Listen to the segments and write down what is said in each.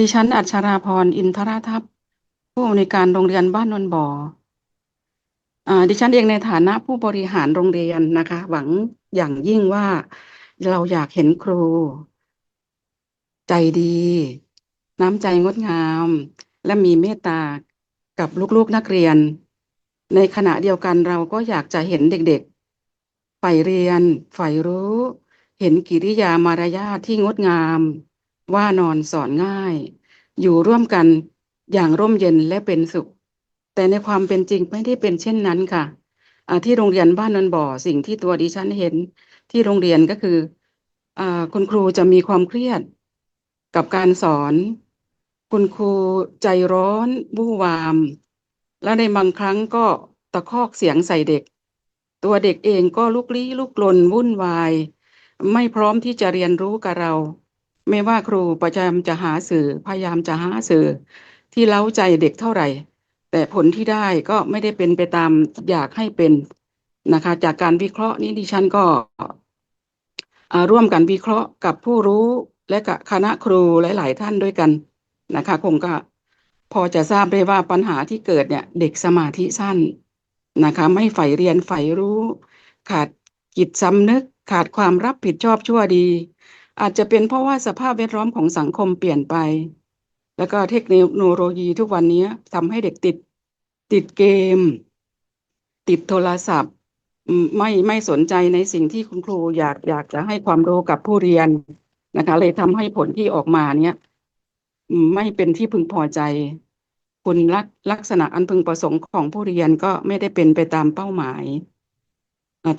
ดิฉันอัชราพรอินทรทัพผู้อำนวยการโรงเรียนบ้านนนบ่ออ่าดิฉันเองในฐานะผู้บริหารโรงเรียนนะคะ หวังอย่างยิ่งว่าเราอยากเห็นครู ใจดี น้ำใจงดงาม และมีเมตตากับลูกๆนักเรียน ในขณะเดียวกันเราก็อยากจะเห็นเด็กๆใฝ่เรียนใฝ่รู้ เห็นกิริยามารยาทที่งดงาม ว่านอนสอนง่าย อยู่ร่วมกันอย่างร่มเย็นและเป็นสุข แต่ในความเป็นจริงไม่ได้เป็นเช่นนั้นค่ะที่โรงเรียนบ้านนนบ่อสิ่งที่ตัวดิฉันเห็นที่โรงเรียนก็คืออคุณครูจะมีความเครียดกับการสอน คุณครูใจร้อนวู่วาม และในบางครั้งก็ตะคอกเสียงใส่เด็ก ตัวเด็กเองก็ลุกลี้ลุกลนวุ่นวาย ไม่พร้อมที่จะเรียนรู้กับเรา ไม่ว่าครูประจำจะหาสื่อพยายามจะหาสื่อ ที่เล้าใจเด็กเท่าไหร่ แต่ผลที่ได้ก็ไม่ได้เป็นไปตามอยากให้เป็นนะคะ จากการวิเคราะห์นี้ดิฉันก็ร่วมกันวิเคราะห์กับผู้รู้และกับคณะครูหลาย ๆ ท่านด้วยกันนะคะคงก็พอจะทราบได้ว่าปัญหาที่เกิดเนี่ยเด็กสมาธิสั้นนะคะ ไม่ใฝ่เรียนใฝ่รู้ ขาดจิตสำนึก ขาดความรับผิดชอบชั่วดี อาจจะเป็นเพราะว่าสภาพแวดล้อมของสังคมเปลี่ยนไป แล้วก็เทคโนโลยีทุกวันนี้ทำให้เด็กติดติดเกม ติดโทรศัพท์ ไม่ไม่สนใจในสิ่งที่คุณครูอยากอยากจะให้ความรู้กับผู้เรียนนะคะ เลยทำให้ผลที่ออกมาเนี้ยไม่เป็นที่พึงพอใจคุณลักลักษณะอันพึงประสงค์ของผู้เรียนก็ไม่ได้เป็นไปตามเป้าหมาย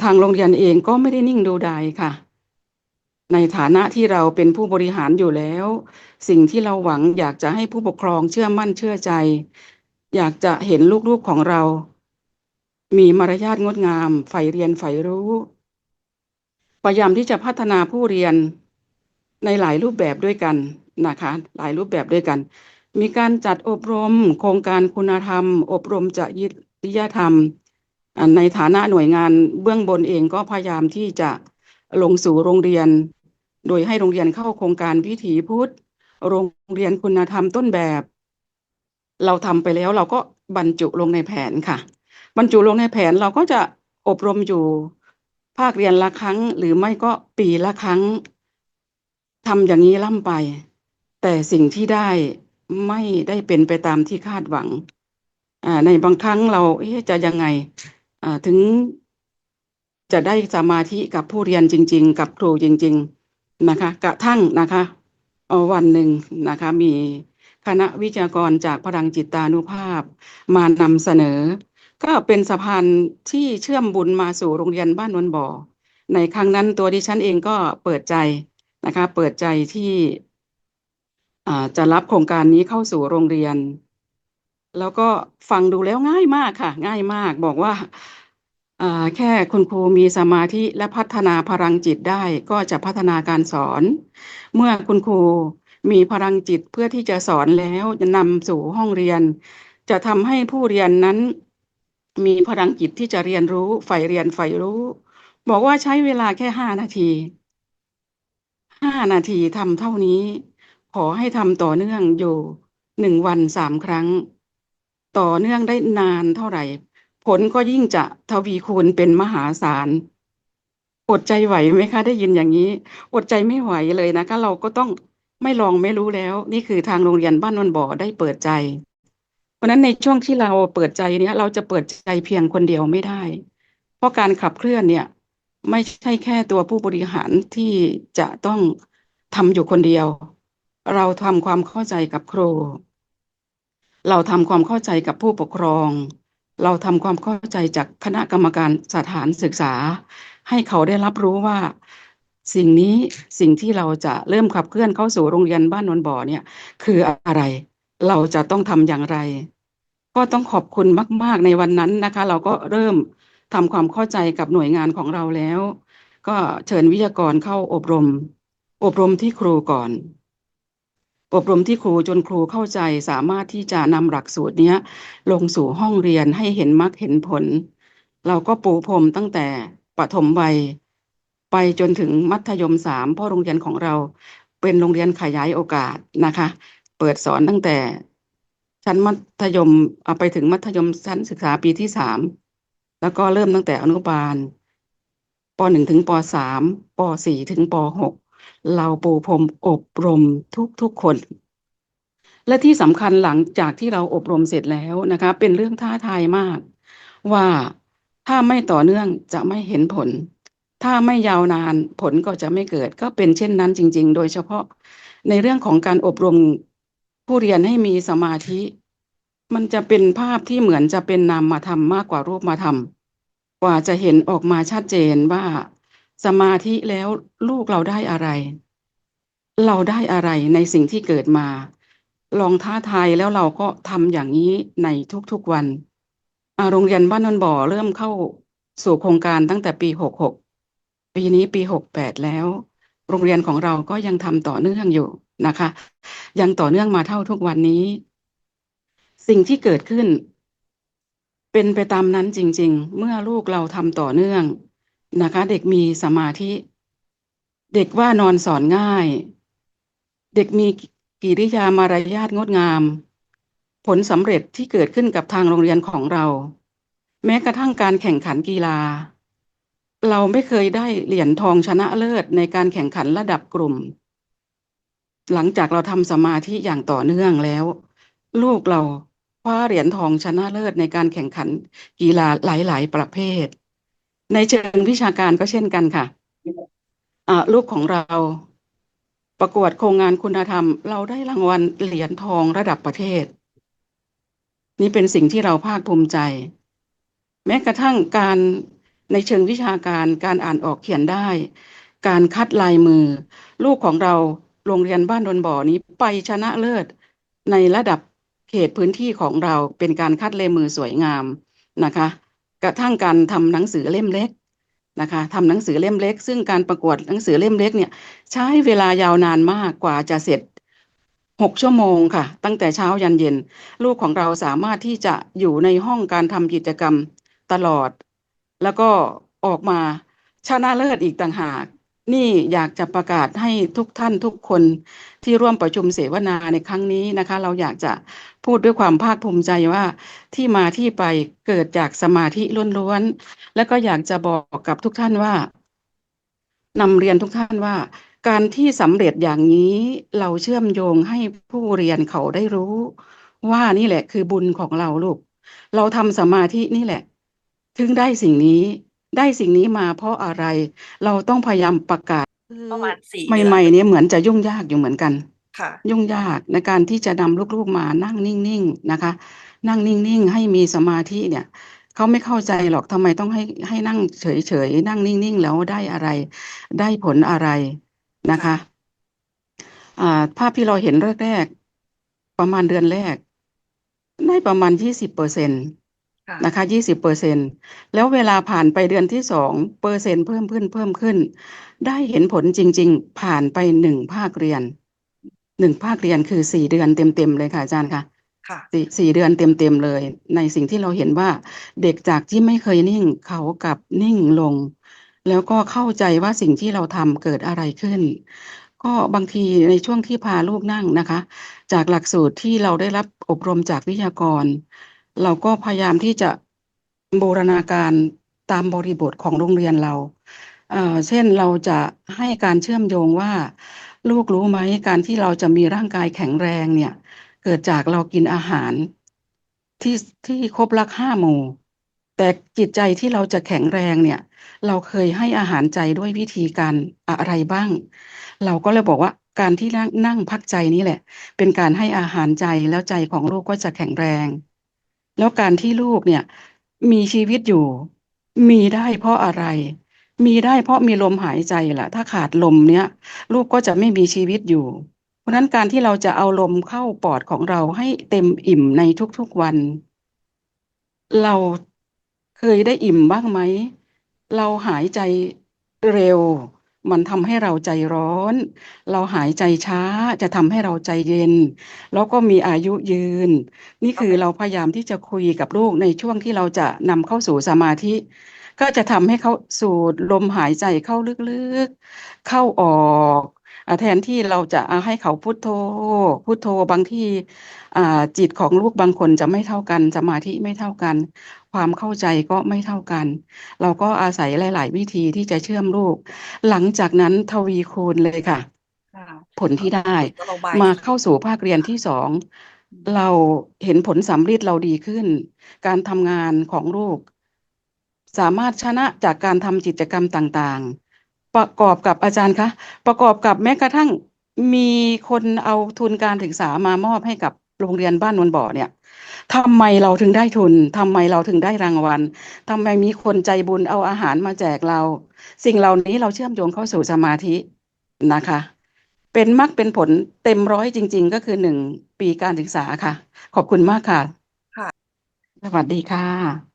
ทางโรงเรียนเองก็ไม่ได้นิ่งดูดายค่ะ ในฐานะที่เราเป็นผู้บริหารอยู่แล้ว สิ่งที่เราหวังอยากจะให้ผู้ปกครองเชื่อมั่นเชื่อใจ อยากจะเห็นลูกๆของเรา มีมารยาทงดงามใฝ่เรียนใฝ่รู้ พยายามที่จะพัฒนาผู้เรียนในหลายรูปแบบด้วยกันนะคะ หลายรูปแบบด้วยกัน มีการจัดอบรม โครงการคุณธรรม อบรมจริยธรรม ในฐานะหน่วยงานเบื้องบนเองก็พยายามที่จะ ลงสู่โรงเรียน โดยให้โรงเรียนเข้าโครงการวิถีพุทธ โรงเรียนคุณธรรมต้นแบบ เราทำไปแล้วเราก็บรรจุลงในแผนค่ะ บรรจุลงในแผนเราก็จะอบรมอยู่ภาคเรียนละครั้ง หรือไม่ก็ปีละครั้งทำอย่างนี้ล่ำไป แต่สิ่งที่ได้ไม่ได้เป็นไปตามที่คาดหวังในบางครั้งเราจะยังไงถึง จะได้สมาธิกับผู้เรียนจริง ๆ กับครูจริง ๆนะคะ กระทั่งนะคะวันหนึ่งนะคะมีคณะวิทยากรจากพลังจิตานุภาพมานำเสนอ ก็เป็นสะพานที่เชื่อมบุญมาสู่โรงเรียนบ้านนวลบ่อ ในครั้งนั้นตัวดิฉันเองก็เปิดใจนะคะ เปิดใจที่จะรับโครงการนี้เข้าสู่โรงเรียน แล้วก็ฟังดูแล้วง่ายมากค่ะ ง่ายมากบอกว่า แค่คุณครูมีสมาธิและพัฒนาพลังจิตได้ก็จะพัฒนาการสอน เมื่อคุณครูมีพลังจิตเพื่อที่จะสอนแล้วจะนำสู่ห้องเรียน จะทำให้ผู้เรียนนั้น มีพลังจิตที่จะเรียนรู้ใฝ่เรียนใฝ่รู้ บอกว่าใช้เวลาแค่ห้านาทีห้านาทีทำเท่านี้ ขอให้ทำต่อเนื่องอยู่หนึ่งวันสามครั้ง ต่อเนื่องได้นานเท่าไหร่ ผลก็ยิ่งจะทวีคูณเป็นมหาศาล อดใจไหวไหมคะ ได้ยินอย่างนี้ อดใจไม่ไหวเลยนะคะ เราก็ต้องไม่ลองไม่รู้แล้ว นี่คือทางโรงเรียนบ้านนวลบ่อได้เปิดใจ เพราะนั้นในช่วงที่เราเปิดใจเนี้ยเราจะเปิดใจเพียงคนเดียวไม่ได้ เพราะการขับเคลื่อนเนี่ย ไม่ใช่แค่ตัวผู้บริหารที่จะต้องทำอยู่คนเดียว เราทำความเข้าใจกับครู เราทำความเข้าใจกับผู้ปกครอง เราทำความเข้าใจจากคณะกรรมการสถานศึกษา ให้เขาได้รับรู้ว่า สิ่งนี้สิ่งที่เราจะเริ่มขับเคลื่อนเข้าสู่โรงเรียนบ้านนวลบ่อเนี่ย คืออะไร เราจะต้องทำอย่างไร ก็ต้องขอบคุณมาก ๆ ในวันนั้นนะคะ เราก็เริ่มทำความเข้าใจกับหน่วยงานของเราแล้ว ก็เชิญวิทยากรเข้าอบรม อบรมที่ครูก่อน อบรมที่ครูจนครูเข้าใจสามารถที่จะนำหลักสูตรนี้ลงสู่ห้องเรียนให้เห็นมรรคเห็นผล เราก็ปูพรมตั้งแต่ประถมวัยไปจนถึงมัธยมสามเพราะโรงเรียนของเราเป็นโรงเรียนขยายโอกาสนะคะ เปิดสอนตั้งแต่ชั้นมัธยมเอาไปถึงมัธยมชั้นศึกษาปีที่สามแล้วก็เริ่มตั้งแต่อนุบาลปหนึ่งถึงปสามปสี่ถึงปหก เราปูพรมอบรมทุกทุกคน และที่สำคัญหลังจากที่เราอบรมเสร็จแล้วนะคะ เป็นเรื่องท้าทายมาก ว่าถ้าไม่ต่อเนื่องจะไม่เห็นผล ถ้าไม่ยาวนานผลก็จะไม่เกิด ก็เป็นเช่นนั้นจริง ๆ โดยเฉพาะในเรื่องของการอบรมผู้เรียนให้มีสมาธิ มันจะเป็นภาพที่เหมือนจะเป็นนามธรรมมากกว่ารูปธรรม กว่าจะเห็นออกมาชัดเจนว่า สมาธิแล้วลูกเราได้อะไร เราได้อะไรในสิ่งที่เกิดมา ลองท้าทายแล้วเราก็ทำอย่างนี้ในทุกๆวันโรงเรียนบ้านนนบ่อเริ่มเข้าสู่โครงการตั้งแต่ปีหกหกปีนี้ปีหกแปดแล้ว โรงเรียนของเราก็ยังทำต่อเนื่องอยู่นะคะ ยังต่อเนื่องมาเท่าทุกวันนี้ สิ่งที่เกิดขึ้น เป็นไปตามนั้นจริง ๆ เมื่อลูกเราทำต่อเนื่อง นะคะ เด็กมีสมาธิ เด็กว่านอนสอนง่าย เด็กมีกิริยามารยาทงดงาม ผลสำเร็จที่เกิดขึ้นกับทางโรงเรียนของเรา แม้กระทั่งการแข่งขันกีฬา เราไม่เคยได้เหรียญทองชนะเลิศในการแข่งขันระดับกลุ่ม หลังจากเราทำสมาธิอย่างต่อเนื่องแล้ว ลูกเราคว้าเหรียญทองชนะเลิศในการแข่งขันกีฬาหลาย ๆ ประเภท ในเชิงวิชาการก็เช่นกันค่ะลูกของเราประกวดโครงงานคุณธรรม เราได้รางวัลเหรียญทองระดับประเทศ นี่เป็นสิ่งที่เราภาคภูมิใจ แม้กระทั่งการในเชิงวิชาการการอ่านออกเขียนได้ การคัดลายมือ ลูกของเราโรงเรียนบ้านดอนบ่อนี้ไปชนะเลิศ ในระดับเขตพื้นที่ของเราเป็นการคัดลายมือสวยงามนะคะ กระทั่งการทำหนังสือเล่มเล็กนะคะทำหนังสือเล่มเล็ก ซึ่งการประกวดหนังสือเล่มเล็กเนี่ย ใช้เวลายาวนานมากกว่าจะเสร็จหกชั่วโมงค่ะ ตั้งแต่เช้ายันเย็น ลูกของเราสามารถที่จะอยู่ในห้องการทำกิจกรรมตลอด แล้วก็ออกมาชนะเลิศอีกต่างหาก นี่อยากจะประกาศให้ทุกท่านทุกคนที่ร่วมประชุมเสวนาในครั้งนี้นะคะ เราอยากจะพูดด้วยความภาคภูมิใจว่าที่มาที่ไปเกิดจากสมาธิล้วนๆแล้วก็อยากจะบอกกับทุกท่านว่านำเรียนทุกท่านว่า การที่สำเร็จอย่างนี้เราเชื่อมโยงให้ผู้เรียนเขาได้รู้ ว่านี่แหละคือบุญของเราลูก เราทำสมาธินี่แหละ ถึงได้สิ่งนี้ ได้สิ่งนี้มาเพราะอะไร เราต้องพยายามประกาศประมาณสี่ใหม่ๆเนี่ยเหมือนจะยุ่งยากอยู่เหมือนกันค่ะยุ่งยากในการที่จะนำลูกๆมานั่งนิ่งๆนะคะ นั่งนิ่งๆให้มีสมาธิเนี่ยเขาไม่เข้าใจหรอกทำไมต้องให้ให้นั่งเฉยๆนั่งนิ่งๆแล้วได้อะไร ได้ผลอะไรนะคะอ่าภาพที่เราเห็นแรกๆประมาณเดือนแรก ได้ประมาณยี่สิบเปอร์เซ็นต์ค่ะ นะคะยี่สิบเปอร์เซ็นแล้วเวลาผ่านไปเดือนที่สองเปอร์เซ็นต์เพิ่มขึ้นเพิ่มขึ้น ได้เห็นผลจริง ๆ ผ่านไปหนึ่งภาคเรียนหนึ่งภาคเรียนคือสี่เดือนเต็มๆเลยค่ะอาจารย์ค่ะค่ะสี่สี่เดือนเต็มๆเลย ในสิ่งที่เราเห็นว่าเด็กจากที่ไม่เคยนิ่งเขากลับนิ่งลง แล้วก็เข้าใจว่าสิ่งที่เราทำเกิดอะไรขึ้น ก็บางทีในช่วงที่พาลูกนั่งนะคะ จากหลักสูตรที่เราได้รับอบรมจากวิทยากร เราก็พยายามที่จะบูรณาการตามบริบทของโรงเรียนเราเเช่นเราจะให้การเชื่อมโยงว่า ลูกรู้ไหมการที่เราจะมีร่างกายแข็งแรงเนี่ย เกิดจากเรากินอาหารที่ที่ครบลักห้าหมู่ แต่จิตใจที่เราจะแข็งแรงเนี่ย เราเคยให้อาหารใจด้วยวิธีการอะไรบ้าง เราก็เลยบอกว่าการที่นั่งนั่งพักใจนี่แหละ เป็นการให้อาหารใจแล้วใจของลูกก็จะแข็งแรง แล้วการที่ลูกเนี่ยมีชีวิตอยู่ มีได้เพราะอะไร มีได้เพราะมีลมหายใจแหละถ้าขาดลมเนี้ยลูกก็จะไม่มีชีวิตอยู่ เพราะฉะนั้นการที่เราจะเอาลมเข้าปอดของเราให้เต็มอิ่มในทุกๆวัน เราเคยได้อิ่มบ้างไหม เราหายใจเร็ว มันทำให้เราใจร้อน เราหายใจช้าจะทำให้เราใจเย็น แล้วก็มีอายุยืน นี่คือเราพยายามที่จะคุยกับลูกในช่วงที่เราจะนำเข้าสู่สมาธิ ก็จะทำให้เขาสูดลมหายใจเข้าลึกๆ เข้าออก แทนที่เราจะเอาให้เขาพุทโธพุทโธบางที่อ่าจิตของลูกบางคนจะไม่เท่ากันสมาธิไม่เท่ากัน ความเข้าใจก็ไม่เท่ากัน เราก็อาศัยหลาย ๆ วิธีที่จะเชื่อมลูก หลังจากนั้นทวีคูณเลยค่ะค่ะผลที่ได้ก็เราบายมาเข้าสู่ภาคเรียนที่สองเราเห็นผลสำฤทธิ์เราดีขึ้น การทำงานของลูก สามารถชนะจากการทำกิจกรรมต่างๆ ประกอบกับอาจารย์คะประกอบกับแม้กระทั่งมีคนเอาทุนการศึกษามามอบให้กับโรงเรียนบ้านนวลบ่อเนี่ยทำไมเราถึงได้ทุนทำไมเราถึงได้รางวัลทำไมมีคนใจบุญเอาอาหารมาแจกเรา สิ่งเหล่านี้เราเชื่อมโยงเข้าสู่สมาธินะคะ เป็นมรรคเป็นผลเต็มร้อยจริง ๆ ก็คือหนึ่งปีการศึกษาค่ะ ขอบคุณมากค่ะ ค่ะ สวัสดีค่ะ